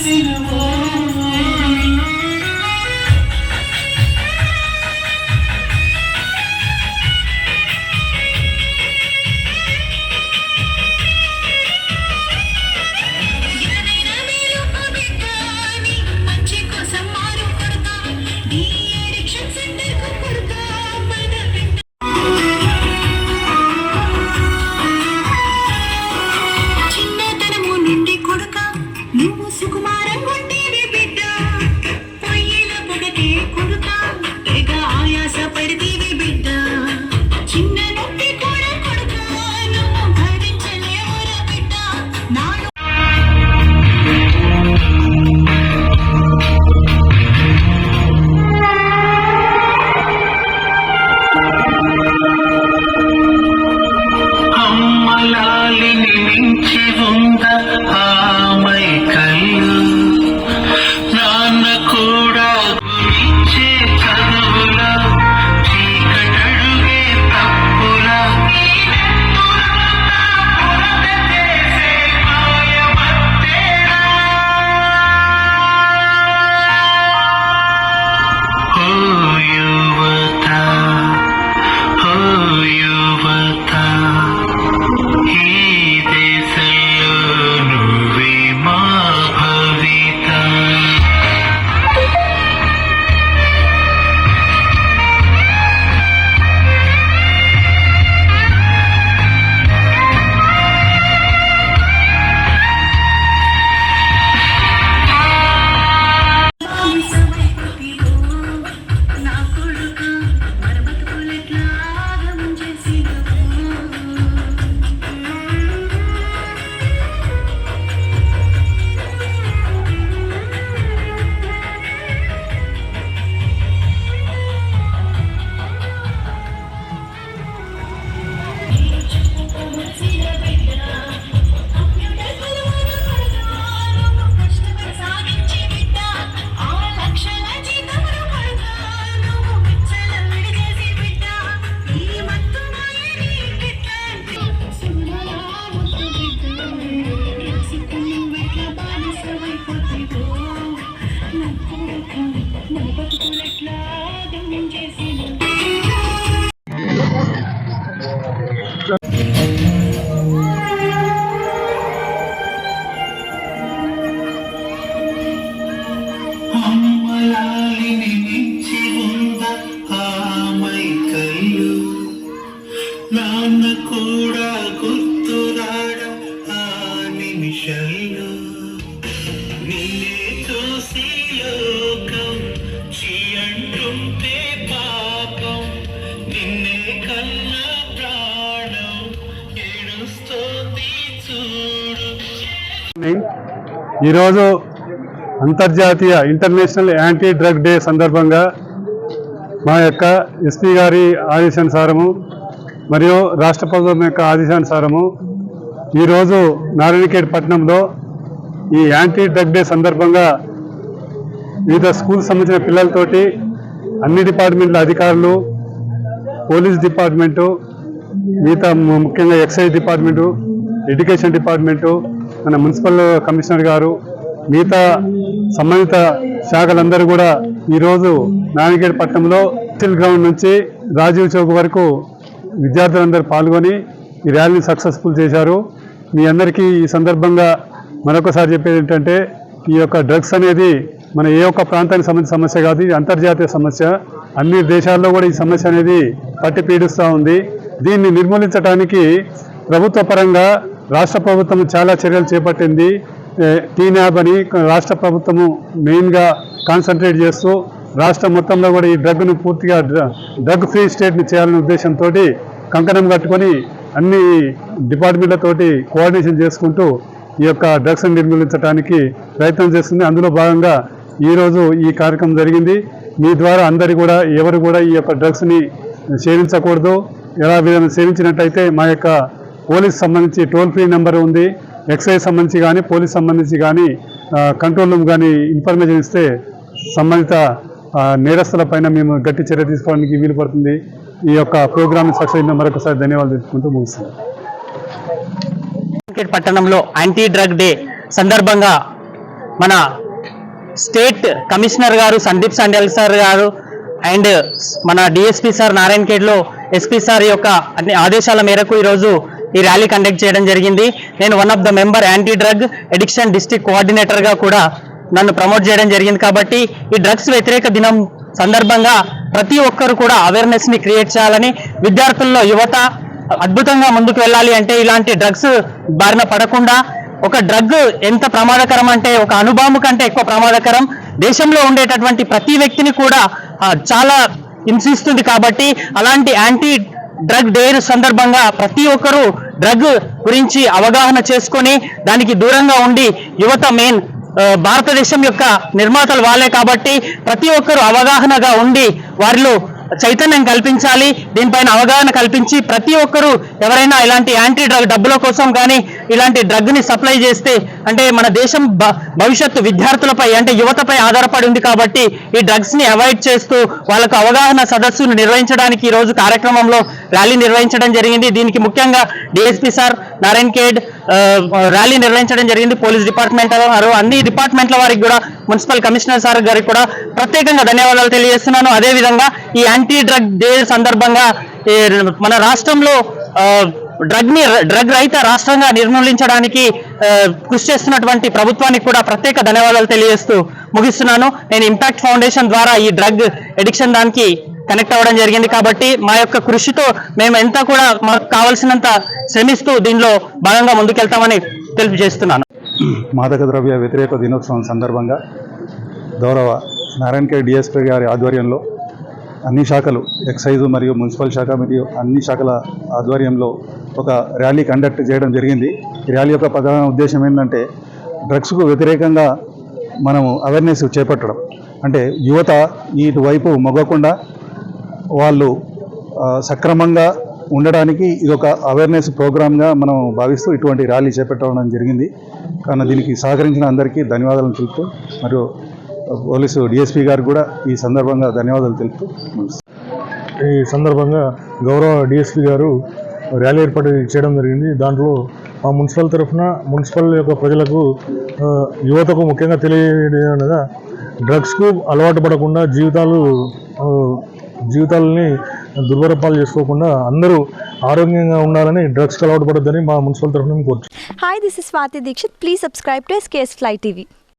see the moon. నాన్న కూడా గుర్తురాడ ఆ నిమిషంలో? నిన్నే చూసి లోకం చీ అంటుంటే పాపం. నిన్నే కన్న ప్రాణం ఏడుస్తోంది చూడు. ఈరోజు అంతర్జాతీయ ఇంటర్నేషనల్ యాంటీ డ్రగ్ డే సందర్భంగా మా యొక్క ఎస్పీ గారి ఆదేశానుసారము మరియు రాష్ట్ర ప్రభుత్వం యొక్క ఆదేశానుసారము ఈరోజు నారాయణఖేడ్ పట్టణంలో ఈ యాంటీ డ్రగ్ డే సందర్భంగా వివిధ స్కూల్ సంబంధించిన పిల్లలతోటి అన్ని డిపార్ట్మెంట్ల అధికారులు పోలీస్ డిపార్ట్మెంటు మిగతా ముఖ్యంగా ఎక్సైజ్ డిపార్ట్మెంటు ఎడ్యుకేషన్ డిపార్ట్మెంటు మన మున్సిపల్ కమిషనర్ గారు మిగతా సంబంధిత శాఖలందరూ కూడా ఈరోజు నానిగేడ్ పట్టణంలో స్టిల్ గ్రౌండ్ నుంచి రాజీవ్ చౌక్ వరకు విద్యార్థులందరూ పాల్గొని ఈ ర్యాలీని సక్సెస్ఫుల్ చేశారు. మీ అందరికీ ఈ సందర్భంగా మరొకసారి చెప్పేది ఏంటంటే ఈ యొక్క డ్రగ్స్ అనేది మన ఏ ఒక్క ప్రాంతానికి సంబంధించిన సమస్య కాదు ఇది అంతర్జాతీయ సమస్య. అన్ని దేశాల్లో కూడా ఈ సమస్య అనేది పట్టి పీడిస్తూ ఉంది. దీన్ని నిర్మూలించడానికి ప్రభుత్వ పరంగా రాష్ట్ర ప్రభుత్వం చాలా చర్యలు చేపట్టింది. టీనాబ్ అని రాష్ట్ర ప్రభుత్వము మెయిన్గా కాన్సన్ట్రేట్ చేస్తూ రాష్ట్రం మొత్తంలో కూడా ఈ డ్రగ్ను పూర్తిగా డ్ర- డ్రగ్ ఫ్రీ స్టేట్ని చేయాలనే ఉద్దేశంతో కంకణం కట్టుకొని అన్ని డిపార్ట్మెంట్లతోటి కోఆర్డినేషన్ చేసుకుంటూ ఈ యొక్క డ్రగ్స్ నిర్మూలించడానికి ప్రయత్నం చేస్తుంది. అందులో భాగంగా ఈరోజు ఈ కార్యక్రమం జరిగింది. మీ ద్వారా అందరి కూడా ఎవరు కూడా ఈ యొక్క డ్రగ్స్ని సేవించకూడదు. ఎలా విధంగా సేవించినట్టయితే మా యొక్క పోలీస్ సంబంధించి టోల్ ఫ్రీ నెంబర్ ఉంది. ఎక్సైజ్ సంబంధించి కానీ పోలీస్ సంబంధించి కానీ కంట్రోల్ రూమ్ కానీ ఇన్ఫర్మేషన్ ఇస్తే సంబంధిత నేరస్తుల పైన మేము గట్టి చర్య తీసుకోవడానికి వీలు పడుతుంది. ఈ యొక్క ప్రోగ్రామ్ సక్సెస్ అయిన మరొకసారి ధన్యవాదాలు తెలుపుకుంటూ ముగిస్తుంది పట్టణంలో యాంటీ డ్రగ్ డే సందర్భంగా మన స్టేట్ కమిషనర్ గారు సందీప్ సండల్ సార్ గారు అండ్ మన డిఎస్పీ సార్ నారాయణ ఖేడ్లో ఎస్పీ సార్ యొక్క అన్ని ఆదేశాల మేరకు ఈరోజు ఈ ర్యాలీ కండక్ట్ చేయడం జరిగింది. నేను one of the member anti drug addiction district కోఆర్డినేటర్గా కూడా నన్ను ప్రమోట్ చేయడం జరిగింది కాబట్టి ఈ డ్రగ్స్ వ్యతిరేక దినం సందర్భంగా ప్రతి ఒక్కరు కూడా అవేర్నెస్ని క్రియేట్ చేయాలని విద్యార్థుల్లో యువత అద్భుతంగా ముందుకు వెళ్ళాలి అంటే ఇలాంటి డ్రగ్స్ బారిన పడకుండా ఒక డ్రగ్ ఎంత ప్రమాదకరం అంటే ఒక అనుభవం కంటే ఎక్కువ ప్రమాదకరం దేశంలో ఉండేటటువంటి ప్రతి వ్యక్తిని కూడా చాలా హింసిస్తుంది కాబట్టి అలాంటి యాంటీ డ్రగ్ డేర్ సందర్భంగా ప్రతి ఒక్కరూ డ్రగ్ గురించి అవగాహన చేసుకొని దానికి దూరంగా ఉండి యువత మెయిన్ భారతదేశం యొక్క నిర్మాతలు వాళ్ళే కాబట్టి ప్రతి ఒక్కరూ అవగాహనగా ఉండి వారిలో చైతన్యం కల్పించాలి దీనిపైన అవగాహన కల్పించి ప్రతి ఒక్కరూ ఎవరైనా ఇలాంటి యాంటీ డ్రగ్ డబ్బుల కోసం కానీ ఇలాంటి డ్రగ్ని సప్లై చేస్తే అంటే మన దేశం భ- భవిష్యత్తు విద్యార్థులపై అంటే యువతపై ఆధారపడి ఉంది కాబట్టి ఈ డ్రగ్స్ని అవాయిడ్ చేస్తూ వాళ్ళకు అవగాహన సదస్సును నిర్వహించడానికి ఈ రోజు కార్యక్రమంలో ర్యాలీ నిర్వహించడం జరిగింది. దీనికి ముఖ్యంగా DSP sir Narayan Khed rally నిర్వహించడం జరిగింది. పోలీస్ డిపార్ట్మెంట్ వారు అన్ని డిపార్ట్మెంట్ల వారికి కూడా మున్సిపల్ కమిషనర్ సార్ గారికి కూడా ప్రత్యేకంగా ధన్యవాదాలు తెలియజేస్తున్నాను. అదే విధంగా ఈ యాంటీ డ్రగ్ డే సందర్భంగా మన రాష్ట్రంలో డ్రగ్ని డ్రగ్ రహిత రాష్ట్రంగా నిర్మూలించడానికి కృషి చేస్తున్నటువంటి ప్రభుత్వానికి కూడా ప్రత్యేక ధన్యవాదాలు తెలియజేస్తూ ముగిస్తున్నాను. నేను ఇంపాక్ట్ ఫౌండేషన్ ద్వారా ఈ డ్రగ్ ఎడిక్షన్ దానికి కనెక్ట్ అవ్వడం జరిగింది కాబట్టి మా యొక్క కృషితో మేము ఎంత కూడా మాకు కావాల్సినంత శ్రమిస్తూ దీనిలో భాగంగా ముందుకెళ్తామని తెలియజేస్తున్నాను. మాదక ద్రవ్య వ్యతిరేక దినోత్సవం సందర్భంగా గౌరవ నారాయణకే డిఎస్పీ గారి ఆధ్వర్యంలో అన్ని శాఖలు ఎక్సైజు మరియు మున్సిపల్ శాఖ మరియు అన్ని శాఖల ఆధ్వర్యంలో ఒక ర్యాలీ కండక్ట్ చేయడం జరిగింది. ఈ ర్యాలీ యొక్క ప్రధాన ఉద్దేశం ఏంటంటే డ్రగ్స్కు వ్యతిరేకంగా మనము అవేర్నెస్ చేపట్టడం. అంటే యువత ఇటువైపు మొగ్గకుండా వాళ్ళు సక్రమంగా ఉండడానికి ఇది ఒక అవేర్నెస్ ప్రోగ్రామ్గా మనం భావిస్తూ ఇటువంటి ర్యాలీ చేపట్టడం జరిగింది. కానీ దీనికి సహకరించిన అందరికీ ధన్యవాదాలు తెలుపుతూ మరియు పోలీసు డిఎస్పీ గారు కూడా ఈ సందర్భంగా ధన్యవాదాలు తెలుపుతూ ఈ సందర్భంగా గౌరవ డిఎస్పీ గారు ర్యాలీ ఏర్పాటు చేయడం జరిగింది. దాంట్లో మా మున్సిపల్ తరఫున మున్సిపల్ యొక్క ప్రజలకు యువతకు ముఖ్యంగా తెలియనగా డ్రగ్స్కు అలవాటు పడకుండా జీవితాలు జీవితాలని దుర్భరపాలు చేసుకోకుండా అందరూ ఆరోగ్యంగా ఉండాలని డ్రగ్స్కి అలవాటు పడద్దని మా మున్సిపల్ తరఫున కోరుచు hi this is Swathi Dikshit please subscribe to SKS fly TV